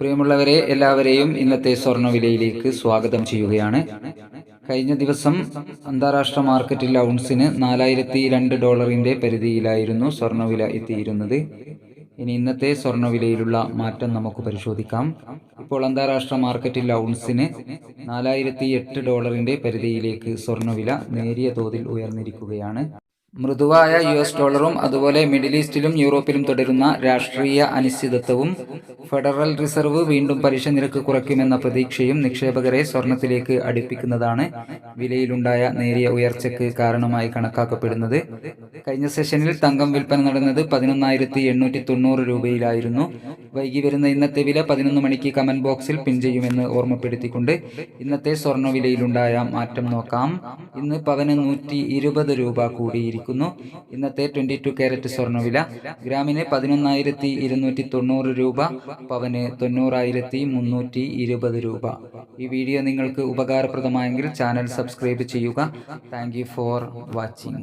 പ്രിയമുള്ളവരെ എല്ലാവരെയും ഇന്നത്തെ സ്വർണവിലയിലേക്ക് സ്വാഗതം ചെയ്യുകയാണ്. കഴിഞ്ഞ ദിവസം അന്താരാഷ്ട്ര മാർക്കറ്റിൽ ഔൺസിന് നാലായിരത്തി രണ്ട് ഡോളറിന്റെ പരിധിയിലായിരുന്നു സ്വർണവില എത്തിയിരുന്നത്. ഇനി ഇന്നത്തെ സ്വർണവിലയിലുള്ള മാറ്റം നമുക്ക് പരിശോധിക്കാം. ഇപ്പോൾ അന്താരാഷ്ട്ര മാർക്കറ്റിൽ ഔൺസിന് നാലായിരത്തി എട്ട് ഡോളറിന്റെ പരിധിയിലേക്ക് സ്വർണവില നേരിയ തോതിൽ ഉയർന്നിരിക്കുകയാണ്. മൃദുവായ യു എസ് ഡോളറും അതുപോലെ മിഡിൽ ഈസ്റ്റിലും യൂറോപ്പിലും തുടരുന്ന രാഷ്ട്രീയ അനിശ്ചിതത്വവും ഫെഡറൽ റിസർവ് വീണ്ടും പലിശ നിരക്ക് കുറയ്ക്കുമെന്ന പ്രതീക്ഷയും നിക്ഷേപകരെ സ്വർണത്തിലേക്ക് അടുപ്പിക്കുന്നതാണ് വിലയിലുണ്ടായ നേരിയ ഉയർച്ചയ്ക്ക് കാരണമായി കണക്കാക്കപ്പെടുന്നത്. കഴിഞ്ഞ സെഷനിൽ തങ്കം വിൽപ്പന നടന്നത് പതിനൊന്നായിരത്തി എണ്ണൂറ്റി തൊണ്ണൂറ് രൂപയിലായിരുന്നു. വൈകി വരുന്ന ഇന്നത്തെ വില പതിനൊന്ന് മണിക്ക് കമന്റ് ബോക്സിൽ പിൻ ചെയ്യുമെന്ന് ഓർമ്മപ്പെടുത്തിക്കൊണ്ട് ഇന്നത്തെ സ്വർണ വിലയിലുണ്ടായ മാറ്റം നോക്കാം. ഇന്ന് പവന് നൂറ്റി ഇരുപത് രൂപ കൂടിയിരിക്കുന്നു ഇന്നത്തെ ട്വന്റി ടു ക്യാരറ്റ് സ്വർണവില ഗ്രാമിന് പതിനൊന്നായിരത്തി ഇരുന്നൂറ്റി തൊണ്ണൂറ് രൂപ പവന് തൊണ്ണൂറായിരത്തി മുന്നൂറ്റി ഇരുപത് രൂപ. ഈ വീഡിയോ നിങ്ങൾക്ക് ഉപകാരപ്രദമായെങ്കിൽ ചാനൽ സബ്സ്ക്രൈബ് ചെയ്യുക. Thank for watching.